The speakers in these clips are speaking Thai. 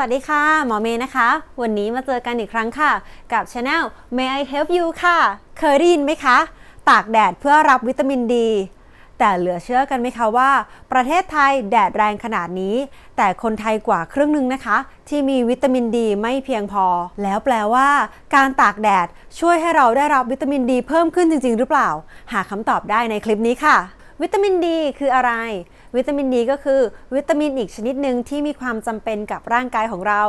วัสดีค่ะ หมอเมย์นะคะ วันนี้มาเจอกันอีกครั้งค่ะ กับ Channel May I Help You ค่ะ เคยได้ยินไหมคะ ตากแดดเพื่อรับวิตามินดี แต่เหลือเชื่อกันไหมคะว่า ประเทศไทยแดดแรงขนาดนี้ แต่คนไทยกว่าครึ่งหนึ่งนะคะ ที่มีวิตามินดีไม่เพียงพอ แล้วแปลว่า การตากแดดช่วยให้เราได้รับวิตามินดี เพิ่มขึ้นจริง ๆ หรือเปล่า หาคำตอบได้ในคลิปนี้ค่ะ วิตามินดี คืออะไร วิตามินดีก็คือ วิตามินอีกชนิดหนึ่งที่มีความจำเป็นกับร่างกายของเรา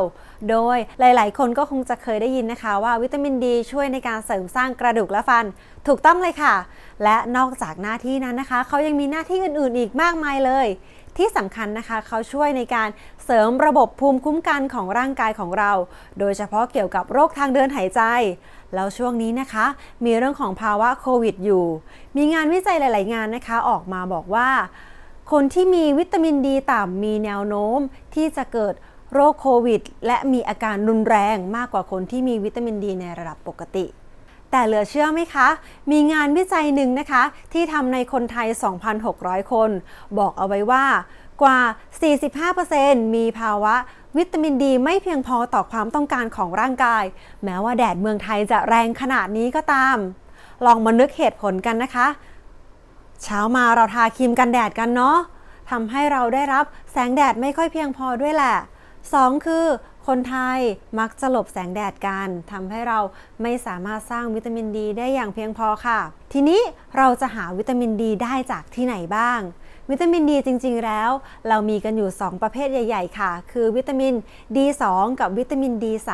โดยหลาย ๆ คนก็คงจะเคยได้ยินนะคะว่าวิตามินดีช่วยในการเสริมสร้างกระดูกและฟัน ถูกต้องเลยค่ะ และนอกจากหน้าที่นั้นนะคะ เขายังมีหน้าที่อื่น ๆ อีกมากมายเลย ที่สำคัญนะคะ เขาช่วยในการเสริมระบบภูมิคุ้มกันของร่างกายของเรา โดยเฉพาะเกี่ยวกับโรคทางเดินหายใจแล้วช่วงนี้นะคะ มีเรื่องของภาวะโควิดอยู่ มีงานวิจัยหลาย ๆ งานนะคะ ออกมาบอกว่า คนที่มีวิตามินดีต่ำมีแนวโน้มที่จะเกิดโรคโควิด และมีอาการรุนแรงมากกว่าคนที่มีวิตามินดีในระดับปกติ แต่เหลือเชื่อไหมคะ มีงานวิจัยหนึ่งนะคะ ที่ทำในคนไทย 2,600 คน บอกเอาไว้ว่ากว่า 45%มีภาวะวิตามินดีไม่เพียงพอต่อความต้องการของร่างกาย แม้ว่าแดดเมืองไทยจะแรงขนาดนี้ก็ตาม ลองมานึกเหตุผลกันนะคะ เช้ามาเราทาครีมกันแดดกันเนาะทำให้เราได้รับแสงแดดไม่ค่อยเพียงพอด้วยแหละ 2 คือคนไทยมักจะหลบแสงแดดกันทำให้เราไม่สามารถสร้างวิตามินดีได้อย่างเพียงพอค่ะ ทีนี้เราจะหาวิตามินดีได้จากที่ไหนบ้าง วิตามินดีจริง ๆ แล้ว เรามีกันอยู่ 2 ประเภทใหญ่ ๆ ค่ะ คือวิตามิน D2 กับวิตามิน D3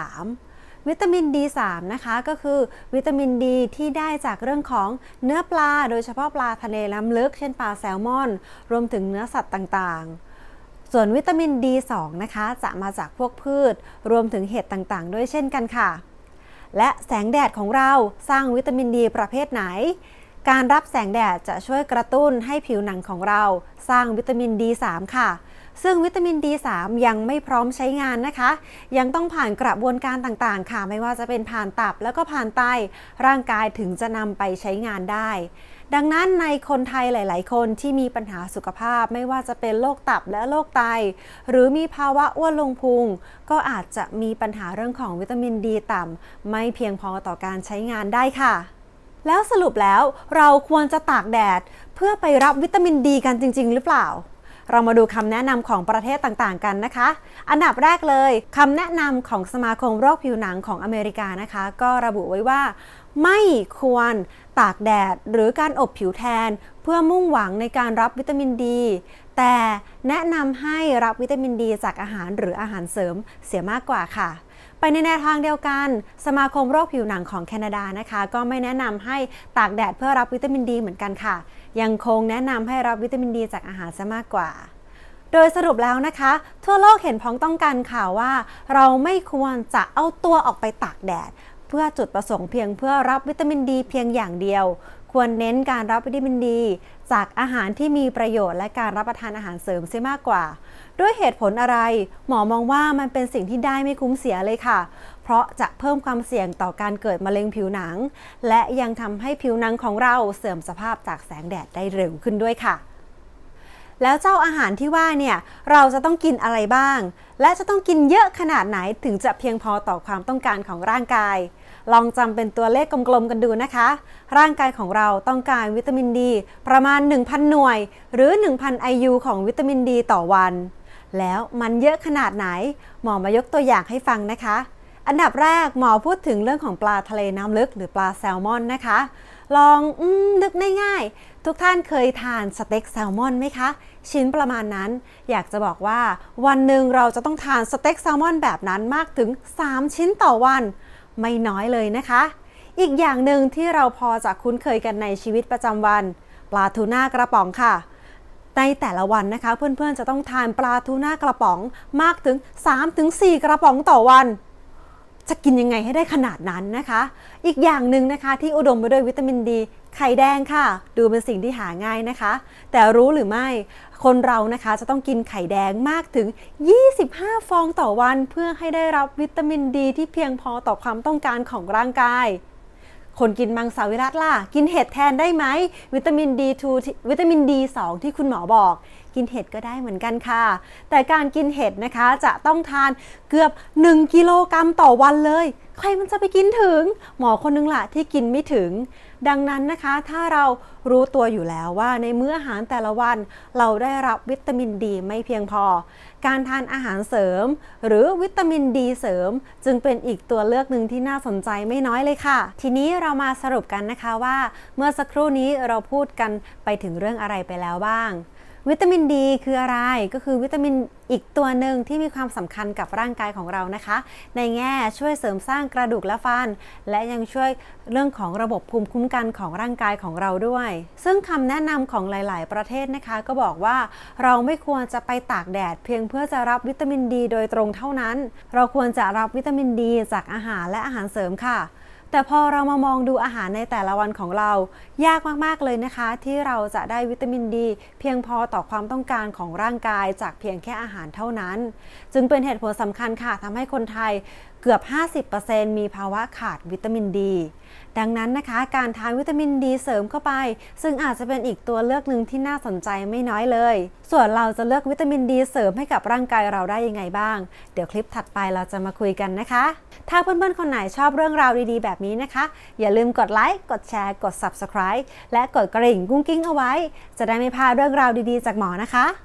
วิตามิน D3 นะคะก็คือวิตามินดีที่ได้จากเรื่องของเนื้อปลา โดยเฉพาะปลาทะเลล้ำลึก เช่นปลาแซลมอน รวมถึงเนื้อสัตว์ต่างๆส่วนวิตามิน D2 นะคะ จะมาจากพวกพืช รวมถึงเห็ดต่างๆ ด้วยเช่นกันค่ะ และแสงแดดของเราสร้างวิตามินดีประเภทไหน การรับแสงแดดจะช่วยกระตุ้นให้ผิวหนังของเรา สร้างวิตามิน D3 ค่ะ ซึ่งวิตามิน D3 ยังไม่พร้อมใช้งานนะคะ ยังต้องผ่านกระบวนการต่างๆ ค่ะ ไม่ว่าจะเป็นผ่านตับแล้วก็ผ่านไตร่างกายถึงจะนำไปใช้งานได้ ดังนั้นในคนไทยหลาย ๆ คนที่มีปัญหาสุขภาพ ไม่ว่าจะเป็นโรคตับและโรคไต หรือมีภาวะอ้วนลงพุง ก็อาจจะมีปัญหาเรื่องของวิตามินดีต่ำไม่เพียงพอต่อการใช้งานได้ค่ะแล้วสรุปแล้วเราควรจะตากแดดเพื่อไปรับวิตามินดีกันจริง ๆ หรือเปล่า เรามาดูคำแนะนำของประเทศต่างๆ กันนะคะ อันดับแรกเลยคำแนะนำของสมาคมโรคผิวหนังของอเมริกานะคะ ก็ระบุไว้ว่า ไม่ควรตากแดดหรือการอบผิวแทน เพื่อมุ่งหวังในการรับวิตามินดี แต่แนะนำให้รับวิตามินดีจากอาหารหรืออาหารเสริมเสียมากกว่าค่ะ ไปในแนวทางเดียวกัน สมาคมโรคผิวหนังของแคนาดานะคะ ก็ไม่แนะนำให้ตากแดดเพื่อรับวิตามินดีเหมือนกันค่ะ ยังคงแนะนำให้รับวิตามินดีจากอาหารซะมากกว่าโดยสรุปแล้วนะคะ ทั่วโลกเห็นพ้องต้องกันค่ะว่า เราไม่ควรจะเอาตัวออกไปตากแดด เพื่อจุดประสงค์เพียงเพื่อรับวิตามินดีเพียงอย่างเดียว ควรเน้นการรับวิตามินดี จากอาหารที่มีประโยชน์และการรับประทานอาหารเสริมเสียมากกว่า ด้วยเหตุผลอะไร หมอมองว่ามันเป็นสิ่งที่ได้ไม่คุ้มเสียเลยค่ะ เพราะจะเพิ่มความเสี่ยงต่อการเกิดมะเร็งผิวหนัง และยังทำให้ผิวหนังของเราเสื่อมสภาพจากแสงแดดได้เร็วขึ้นด้วยค่ะ แล้วเจ้าอาหารที่ว่าเนี่ยเราจะต้องกินอะไรบ้าง และจะต้องกินเยอะขนาดไหนถึงจะเพียงพอต่อความต้องการของร่างกาย ลองจำเป็นตัวเลขกลมๆกันดูนะคะ ร่างกายของเราต้องการวิตามินดี ประมาณ 1,000 หน่วย หรือ 1,000 IU ของวิตามินดีต่อวัน แล้วมันเยอะขนาดไหน หมอมายกตัวอย่างให้ฟังนะคะ อันดับแรกหมอพูดถึงเรื่องของปลาทะเลน้ำลึกหรือปลาแซลมอนนะคะ ลองอนึกง่ายๆ ทุกท่านเคยทานสเต็กแซลมอนไหมคะ ชิ้นประมาณนั้น อยากจะบอกว่า วันหนึ่งเราจะต้องทานสเต็กแซลมอนแบบนั้นมากถึง 3 ชิ้นต่อวัน ไม่น้อยเลยนะคะ อีกอย่างหนึ่งที่เราพอจะคุ้นเคยกันในชีวิตประจำวัน ปลาทูน่ากระป๋องค่ะในแต่ละวันนะคะ เพื่อนๆจะต้องทานปลาทูน่ากระป๋องมากถึง 3-4 กระป๋องต่อวัน จะกินยังไงให้ได้ขนาดนั้นนะคะ อีกอย่างหนึ่งนะคะที่อุดมไปด้วยวิตามินดี ไข่แดงค่ะ ดูเป็นสิ่งที่หาง่ายนะคะ แต่รู้หรือไม่คนเรานะคะจะต้องกินไข่แดงมากถึง 25 ฟองต่อวัน เพื่อให้ได้รับวิตามินดีที่เพียงพอต่อความต้องการของร่างกาย คนกินมังสวิรัตล่ะ กินเห็ดแทนได้ไหม วิตามิน D2 วิตามิน D2 ที่คุณหมอบอก กินเห็ดก็ได้เหมือนกันค่ะ แต่การกินเห็ดนะคะจะต้องทานเกือบ 1 กิโลกรัมต่อวันเลย ใครมันจะไปกินถึง หมอคนนึงล่ะที่กินไม่ถึง ดังนั้นนะคะ ถ้าเรารู้ตัวอยู่แล้วว่าในมื้ออาหารแต่ละวัน เราได้รับวิตามินดีไม่เพียงพอ การทานอาหารเสริม หรือวิตามินดีเสริม จึงเป็นอีกตัวเลือกหนึ่งที่น่าสนใจไม่น้อยเลยค่ะ ทีนี้เรามาสรุปกันนะคะว่า เมื่อสักครู่นี้เราพูดกันไปถึงเรื่องอะไรไปแล้วบ้าง วิตามินดีคืออะไรก็คือวิตามินอีกตัวหนึ่งที่มีความสำคัญกับร่างกายของเรานะคะ ในแง่ช่วยเสริมสร้างกระดูกและฟัน และยังช่วยเรื่องของระบบภูมิคุ้มกันของร่างกายของเราด้วย ซึ่งคำแนะนำของหลาย ๆ ประเทศนะคะ ก็บอกว่าเราไม่ควรจะไปตากแดด เพียงเพื่อจะรับวิตามินดี โดยตรงเท่านั้น เราควรจะรับวิตามินดี จากอาหารและอาหารเสริมค่ะ แต่พอเรามามองดูอาหารในแต่ละวันของเรา ยากมากๆเลยนะคะ ที่เราจะได้วิตามินดี เพียงพอต่อความต้องการของร่างกายจากเพียงแค่อาหารเท่านั้น จึงเป็นเหตุผลสำคัญค่ะทำให้คนไทยเกือบ 50%มีภาวะขาดวิตามินดี ดังนั้นนะคะ การทานวิตามินดีเสริมเข้าไป ซึ่งอาจจะเป็นอีกตัวเลือกหนึ่งที่น่าสนใจไม่น้อยเลย ส่วนเราจะเลือกวิตามินดีเสริมให้กับร่างกายเราได้ยังไงบ้าง เดี๋ยวคลิปถัดไปเราจะมาคุยกันนะคะ ถ้าเพื่อนๆ คนไหนชอบเรื่องราวดีๆ แบบนี้นะคะ อย่าลืมกดไลค์ กดแชร์ กด Subscribe และกดกระดิ่งกุ้งกิ้งเอาไว้ จะได้ไม่พลาดเรื่องราวดีๆ จากหมอนะคะ